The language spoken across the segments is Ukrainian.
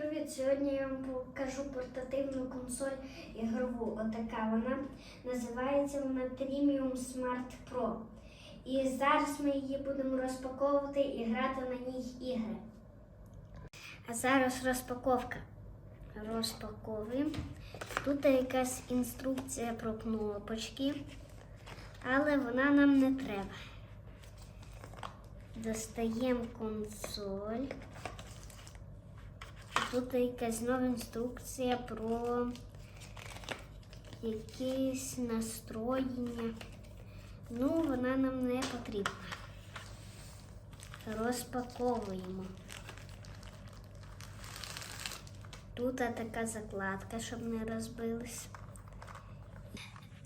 привіт! Сьогодні я вам покажу портативну консоль ігрову. Отака вона. Називається вона Trimium Smart Pro. І зараз ми її будемо розпаковувати і грати на ній ігри. А зараз розпаковка. Розпаковуємо. Тут якась інструкція про кнопочки, але вона нам не треба. Достаємо консоль. Тут якась нова інструкція про якісь настроєння. Ну, вона нам не потрібна. Розпаковуємо. Тут така закладка, щоб не розбилась.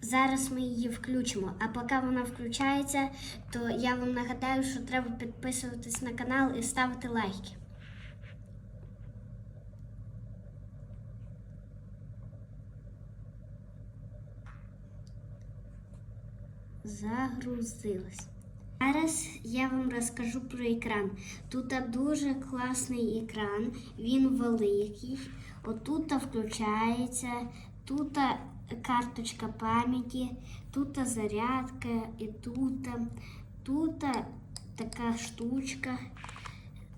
Зараз ми її включимо, а поки вона включається, то я вам нагадаю, що треба підписуватись на канал і ставити лайки. Загрузилась. Зараз я вам розкажу про екран. Тут дуже класний екран, він великий. Отут включається, тут карточка пам'яті, тут зарядка і тут. Тут така штучка,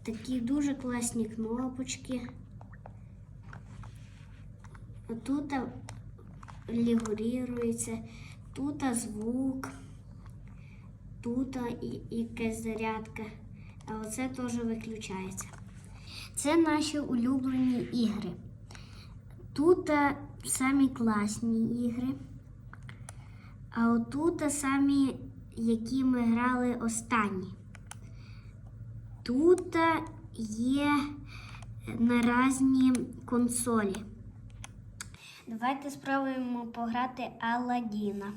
такі дуже класні кнопочки. Тут регулюється, тут звук, тут якась зарядка, а оце теж виключається. Це наші улюблені ігри. Тут самі класні ігри, а отут самі, які ми грали останні. Тут є наразні консолі. Давайте спробуємо пограти Аладдіна.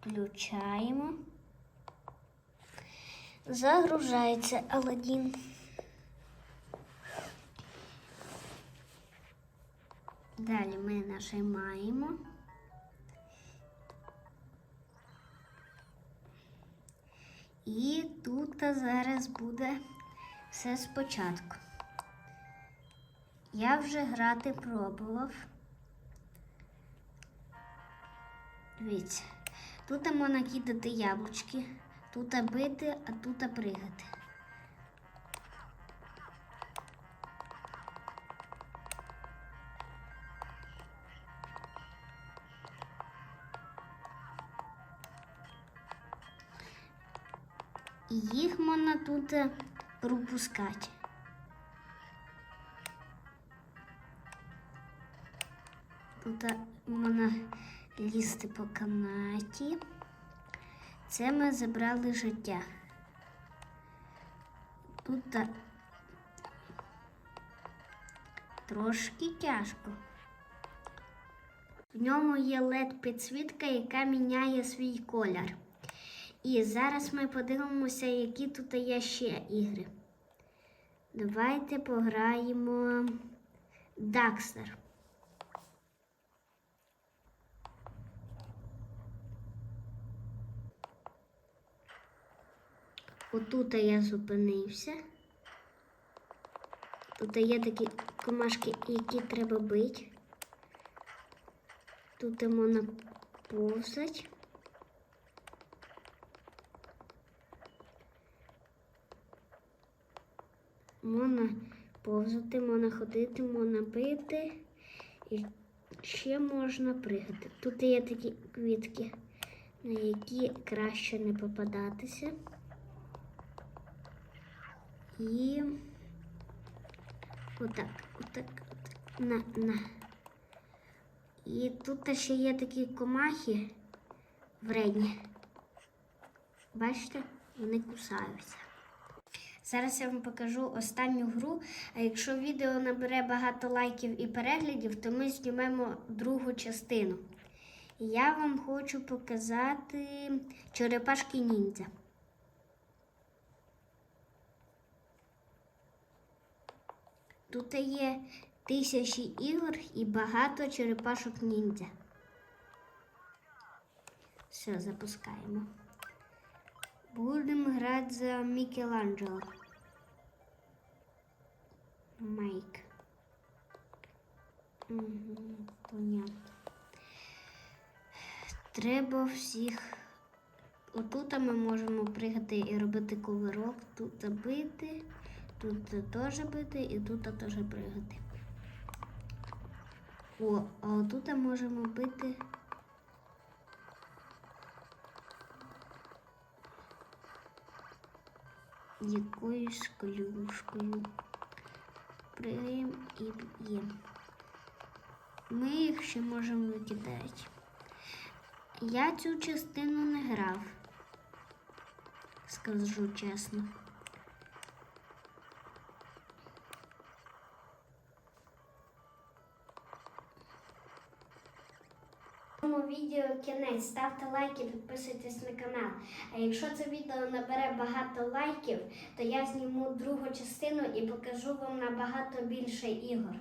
Включаємо. Загружається Аладдін. Далі ми нажимаємо. І тут зараз буде все спочатку. Я вже грати пробував. Дивіться, тут можна кидати яблучки, тут бити, а тут пригати. І їх можна тут пропускати. Тут можна лізти по канаті. Це ми забрали життя. Тут трошки тяжко. В ньому є led підсвітка, яка міняє свій колір. І зараз ми подивимося, які тут є ще ігри. Давайте пограємо Дакстер. Отут я зупинився. Тут є такі комашки, які треба бити. Тут можна повзати. Можна повзати, можна ходити, можна бити і ще можна пригати. Тут є такі квітки, на які краще не попадатися. І отак, отак, отак, на, на. І тут ще є такі комахи вредні. Бачите, вони кусаються. Зараз я вам покажу останню гру. А якщо відео набере багато лайків і переглядів, то ми знімемо другу частину. Я вам хочу показати черепашки ніндзя. Тут є тисячі ігор і багато черепашок ніндзя. Все, запускаємо. Будемо грати за Мікеланджело. Make. Угу, понятно. Треба всіх. Отут ми можемо пригати і робити коверок, тут бити, тут теж бити і тут теж пригати. О, а отут можемо бити. Якоюсь клюшкою. Пригаємо і б'ємо. Ми їх ще можемо викидати. Я цю частину не грав, скажу чесно. Відео кінець. Ставте лайки, підписуйтесь на канал. А якщо це відео набере багато лайків, то я зніму другу частину і покажу вам набагато більше ігор.